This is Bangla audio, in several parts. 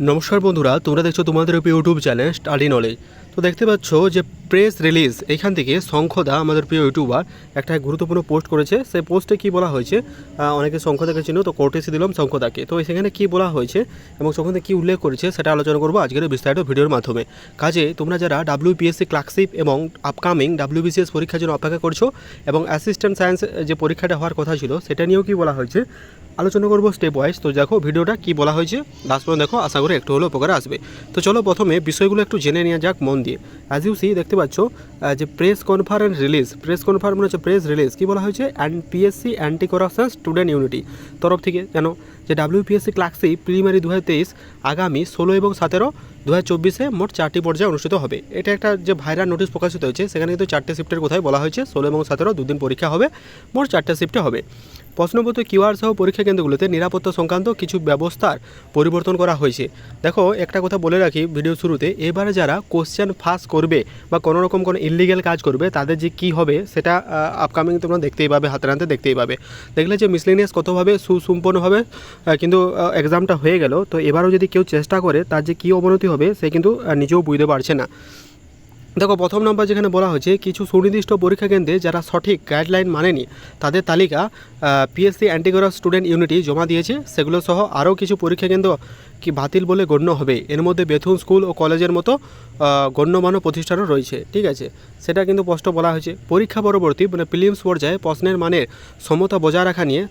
নমস্কার বন্ধুরা তোমরা দেখছ তোমাদের ইউটিউব চ্যানেল স্টাডি নলেজ তো দেখতে পাচ্ছ যে প্রেস রিলিজ এখান থেকে শঙ্খদা, আমাদের প্রিয় ইউটিউবার একটা গুরুত্বপূর্ণ পোস্ট করেছে। সেই পোস্টে কি বলা হয়েছে? অনেকে শঙ্খদাকে চিনো, তো কোর্টেসি দিলাম শঙ্খদাকে। তো সেখানে কি বলা হয়েছে এবং শঙ্খদা কী উল্লেখ করেছে সেটা আলোচনা করব আজকের বিস্তারিত ভিডিওর মাধ্যমে। কাজে তোমরা যারা ডাব্লিউপিএসসি ক্লার্কশিপ এবং আপকামিং ডাব্লিউবিসিএস পরীক্ষার জন্য অপেক্ষা করছ এবং অ্যাসিস্ট্যান্ট সায়েন্স যে পরীক্ষাটা হওয়ার কথা ছিল, সেটা নিয়েও কি বলা হয়েছে? আলোচনা করব স্টেপ ওয়াইজ তো দেখো ভিডিওটা কি বলা হয়েছে? লাস্ট পর্যন্ত দেখো, আশা করি একটু হলেও উপকারে আসবে। তো চলো প্রথমে বিষয়গুলো একটু জেনে নেওয়া যাক, মন দিয়ে। অ্যাজ ইউ সি দেখতে পাচ্ছ যে press conference release press conference মানে হচ্ছে প্রেস রিলিজ কী বলা হয়েছে? And PSC anti corruption student unity তরফ থেকে কেন যে ডাব্লিউপিএসসি ক্লার্কশিপ প্রিলিমারি দু আগামী ষোলো এবং সতেরো দু চব্বিশে মোট চারটি পর্যায়ে অনুষ্ঠিত হবে। এটা একটা যে ভাইরাল নোটিশ প্রকাশিত হয়েছে, সেখানে কিন্তু চারটে শিফটের কথাই বলা হয়েছে। ষোলো এবং সতেরো দুদিন পরীক্ষা হবে, মোট চারটে শিফটে হবে। প্রশ্নপত্র কিউআর সহ পরীক্ষা কেন্দ্রগুলোতে নিরাপত্তা সংক্রান্ত কিছু ব্যবস্থার পরিবর্তন করা হয়েছে। দেখো, একটা কথা বলে রাখি ভিডিও শুরুতে, এবারে যারা কোশ্চেন ফাঁস করবে বা কোনো রকম কোনো ইলিগেল কাজ করবে, তাদের যে কি হবে সেটা আপকামিং তোমরা দেখতেই পাবে, হাতে নাতে দেখতেই পাবে। দেখলে যে মিসলিনিয়াস কতভাবে সুসম্পন্নভাবে কিন্তু এক্সামটা হয়ে গেল তো এবারও যদি কেউ চেষ্টা করে তার যে কী অবনতি হবে সে কিন্তু নিজেও বুঝতে পারছে না। দেখো প্রথম নম্বর যেখানে বলা হয়েছে কিছু সুনির্দিষ্ট পরীক্ষা কেন্দ্রে যারা সঠিক গাইডলাইন মানেনি তাদের তালিকা পিএসসি অ্যান্টিগোরাস স্টুডেন্ট ইউনিটি জমা দিয়েছে। সেগুলো সহ আরও কিছু পরীক্ষা কেন্দ্র কি বাতিল বলে গণ্য হবে। এর মধ্যে বেথুন স্কুল ও কলেজের মতো আহ, গণ্যমান্য প্রতিষ্ঠানও রয়েছে ঠিক আছে? সেটা কিন্তু স্পষ্ট বলা হয়েছে। পরীক্ষা পরবর্তী মানে প্রিলিমস পর্যায়ে প্রশ্নের মানের সমতা বজায় রাখা নিয়ে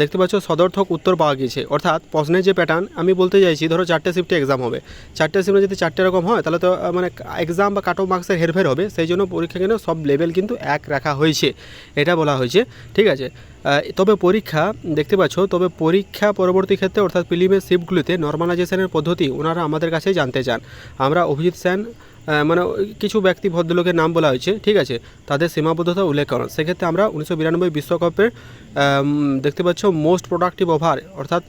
দেখতে পাচ্ছ সদর্থক উত্তর পাওয়া গিয়েছে। অর্থাৎ প্রশ্নের যে প্যাটার্ন আমি বলতে চাইছি ধরো চারটে শিফটে এক্সাম হবে। চারটে শিফটে যদি চারটে রকম হয় তাহলে তো মানে এক্সাম বা কাট অফ মার্কসের হেরফের হবে। সেই জন্য পরীক্ষা কেন সব লেভেল কিন্তু এক রাখা হয়েছে। এটা বলা হয়েছে। ঠিক আছে? তবে পরীক্ষা দেখতে পাচ্ছ তবে পরীক্ষা পরবর্তী ক্ষেত্রে অর্থাৎ প্রিলিমের শিফটগুলিতে নর্মালাইজেশনের পদ্ধতি ওনারা আমাদের কাছে জানতে চান। আমরা অভিজিৎ আহ, মানে কিছু ব্যক্তি ভদ্রলোকের নাম বলা হয়েছে, ঠিক আছে? তাদের সীমাবদ্ধতা উল্লেখ করেন সেক্ষেত্রে আমরা উনিশশো বিরানব্বই বিশ্বকাপের দেখতে পাচ্ছ মোস্ট প্রোডাক্টিভ ওভার অর্থাৎ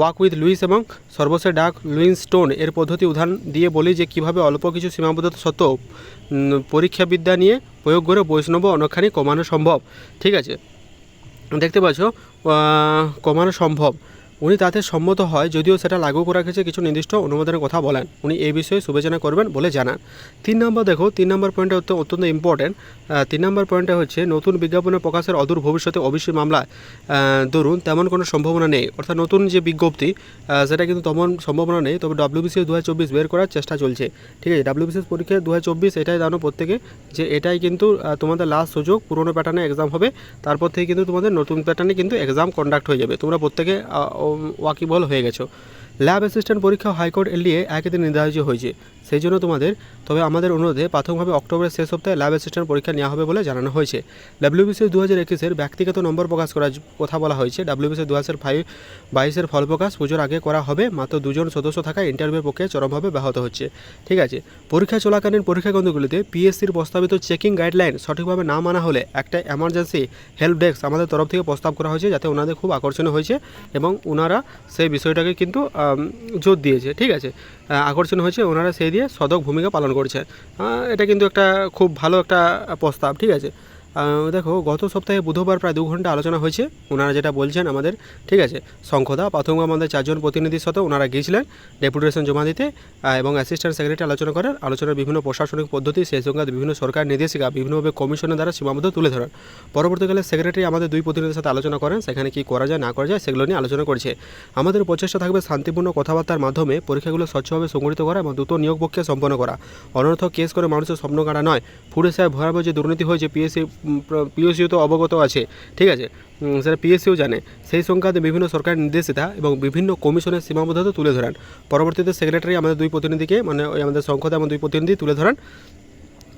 ওয়াক উইথ লুইস এবং সর্বশেষ ডাক লুইন স্টোন এর পদ্ধতি উদাহরণ দিয়ে বলি যে কীভাবে অল্প কিছু সীমাবদ্ধতা সত্ত্বেও পরীক্ষাবিদ্যা নিয়ে প্রয়োগ করে বৈষ্ণব অনেকখানি কমানো সম্ভব, ঠিক আছে? দেখতে পাচ্ছ কমানো সম্ভব। উনি তাতে সম্মত হয়, যদিও সেটা লাগু করা গেছে, কিছু নির্দিষ্ট অনুমোদনের কথা বলেন। উনি এই বিষয়ে বিবেচনা করবেন বলে জানান। তিন নম্বর দেখো, তিন নম্বর পয়েন্টটা অত্য- অত্যন্ত ইম্পর্টেন্ট তিন নম্বর পয়েন্টটা হচ্ছে, নতুন বিজ্ঞাপনের প্রকাশের অদূর ভবিষ্যতে অবশ্যই মামলায় ধরুন, তেমন কোনো সম্ভাবনা নেই। অর্থাৎ নতুন যে বিজ্ঞপ্তি সেটা কিন্তু তেমন সম্ভাবনা নেই। তবে ডাব্লিউবিসিএস দু হাজার চব্বিশ বের করার চেষ্টা চলছে। ঠিক আছে ডাব্লিউবিসিএস পরীক্ষা দু হাজার চব্বিশ, এটাই জানো প্রত্যেকে, যে এটাই কিন্তু তোমাদের লাস্ট সুযোগ, পুরনো প্যাটার্নে এক্সাম হবে। তারপর থেকে কিন্তু তোমাদের নতুন প্যাটার্নে কিন্তু এক্সাম কন্ডাক্ট হয়ে যাবে। তোমরা প্রত্যেকে ওয়াকিবল হয়ে গেছো। ল্যাব অ্যাসিস্ট্যান্ট পরীক্ষা হাইকোর্ট এলডিএ একই দিন নির্ধারিত হয়েছে। সেই জন্য তোমাদের, তবে আমাদের অনুরোধে প্রাথমিকভাবে অক্টোবরের শেষ সপ্তাহে ল্যাব অ্যাসিস্ট্যান্ট পরীক্ষা নেওয়া হবে বলে জানানো হয়েছে। ডাব্লিউবিসিএস দু হাজার একুশের ব্যক্তিগত নম্বর প্রকাশ করার কথা বলা হয়েছে। ডাব্লিউবিসিএস দু হাজার ফাইভ বাইশের ফল প্রকাশ পুজোর আগে করা হবে। মাত্র দুজন সদস্য থাকা ইন্টারভিউ পক্ষে চরমভাবে ব্যাহত হচ্ছে। ঠিক আছে, পরীক্ষা চলাকালীন পরীক্ষা কেন্দ্রগুলিতে পিএসসির প্রস্তাবিত চেকিং গাইডলাইন সঠিকভাবে না মানা হলে একটা এমার্জেন্সি হেল্প ডেস্ক আমাদের তরফ থেকে প্রস্তাব করা হয়েছে যাতে ওনাদের খুব আকর্ষণীয় হয়েছে এবং ওনারা সেই বিষয়টাকে কিন্তু জোর দিয়েছে, ঠিক আছে? আকর্ষণ হয়েছে, ওনারা সেই দিয়ে সদক ভূমিকা পালন করছে এটা কিন্তু একটা খুব ভালো একটা প্রস্তাব, ঠিক আছে? দেখো, গত সপ্তাহে বুধবার প্রায় দু ঘণ্টা আলোচনা হয়েছে। ওনারা যেটা বলছেন আমাদের, ঠিক আছে শঙ্খদা প্রাথমিক আমাদের চারজন প্রতিনিধির সাথে ওনারা গিয়েছিলেন ডেপুটেশন জমা দিতে এবং অ্যাসিস্ট্যান্ট সেক্রেটারি আলোচনা করেন আলোচনার বিভিন্ন প্রশাসনিক পদ্ধতি, সেই সঙ্গে বিভিন্ন সরকার নির্দেশিকা, বিভিন্নভাবে কমিশনের দ্বারা সীমাবদ্ধ তুলে ধরেন পরবর্তীকালে সেক্রেটারি আমাদের দুই প্রতিনিধির সাথে আলোচনা করেন, সেখানে কি করা যায়, না করা যায়, সেগুলো নিয়ে আলোচনা করেছে। আমাদের প্রচেষ্টা থাকবে শান্তিপূর্ণ কথাবার্তার মাধ্যমে পরীক্ষাগুলো স্বচ্ছভাবে সংগঠিত করা এবং দ্রুত নিয়োগ প্রক্রিয়া সম্পন্ন করা। অনর্থক কেস করে মানুষের স্বপ্ন কাটা নয়। ফুডে সাহেব ভয়াবহ যে দুর্নীতি হয়েছে, পিএসসি পিএসসিও তো অবগত আছে, ঠিক আছে? সেটা পিএসসিও জানে, সেই সংক্রান্তে বিভিন্ন সরকারি নির্দেশিতা এবং বিভিন্ন কমিশনের সীমাবদ্ধতা তুলে ধরেন। পরবর্তীতে সেক্রেটারি আমাদের দুই প্রতিনিধিকে মানে ওই আমাদের সংসদে আমার দুই প্রতিনিধি তুলে ধরেন।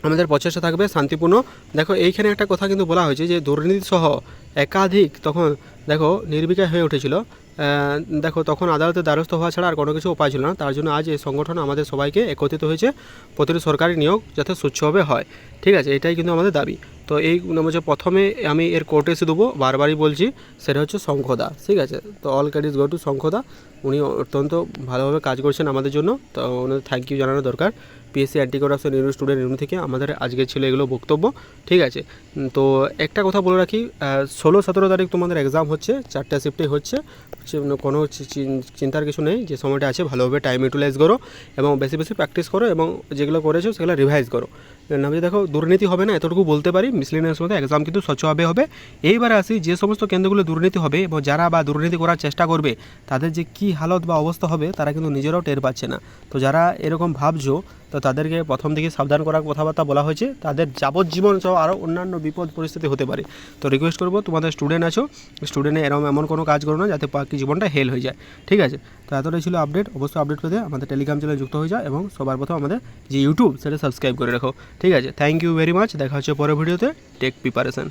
আমাদের প্রচেষ্টা থাকবে শান্তিপূর্ণ। দেখো, এইখানে একটা কথা কিন্তু বলা হয়েছে যে, দুর্নীতি সহ একাধিক তখন, দেখো, নির্বিকার হয়ে উঠেছিল। দেখো, তখন আদালতের দ্বারস্থ হওয়া ছাড়া আর কোনো কিছু উপায় ছিল না। তার জন্য আজ এই সংগঠন আমাদের সবাইকে একত্রিত হয়েছে। প্রতিটি সরকারি নিয়োগ যাতে স্বচ্ছভাবে হয়। ঠিক আছে? এটাই কিন্তু আমাদের দাবি। তো এই হচ্ছে প্রথমে আমি এর কোর্টে এসে দেবো। বারবারই বলছি, সেটা হচ্ছে শঙ্খদা ঠিক আছে? তো অল ক্রেডিটস গো টু শঙ্খদা উনি অত্যন্ত ভালোভাবে কাজ করছেন আমাদের জন্য। তো ওনাদের থ্যাংক ইউ জানানো দরকার। PSC anti corruption unit student unit থেকে আমাদের আজকে ছিল এগুলো বক্তব্য। ঠিক আছে? তো একটা কথা বলে রাখি ষোলো সতেরো তারিখ তোমাদের এক্সাম হচ্ছে, চারটা শিফটে হচ্ছে। কোনো চিন্তার কিছু নেই, যে সময়টা আছে, ভালোভাবে টাইম ইউটিলাইজ করো এবং বেশি বেশি প্র্যাকটিস করো এবং যেগুলো করেছ সেগুলো রিভাইজ করো। যে দেখো, দুর্নীতি হবে না, এতটুকু বলতে পারি। মিসলিনিয়াস মধ্যে এক্সাম কিন্তু স্বচ্ছভাবে হবে। এইবারে আসি যে সমস্ত কেন্দ্রগুলো দুর্নীতি হবে এবং যারা বা দুর্নীতি করার চেষ্টা করবে, তাদের যে কী হালত বা অবস্থা হবে, তারা কিন্তু নিজেরাও টের পাচ্ছে না। তো যারা এরকম ভাবছ, তো তাদেরকে প্রথম থেকে সাবধান করার কথাবার্তা বলা হয়েছে। তাদের যাবজ্জীবন সহ আরও অন্যান্য বিপদ পরিস্থিতি হতে পারে। তো রিকোয়েস্ট করব, তোমাদের স্টুডেন্ট আছো স্টুডেন্টে এরকম এমন কোনো কাজ করো না, যাতে বাকি জীবনটা হেল হয়ে যায়। ঠিক আছে? তো এতটাই ছিল আপডেট অবশ্যই আপডেট পেতে আমাদের টেলিগ্রাম চ্যানেলে যুক্ত হয়ে যাও, এবং সবার প্রথম আমাদের যে ইউটিউব সেটা সাবস্ক্রাইব করে রাখো। ঠিক আছে থ্যাংক ইউ ভেরি মাচ দেখা হচ্ছে পরের ভিডিওতে টেক প্রিপারেশন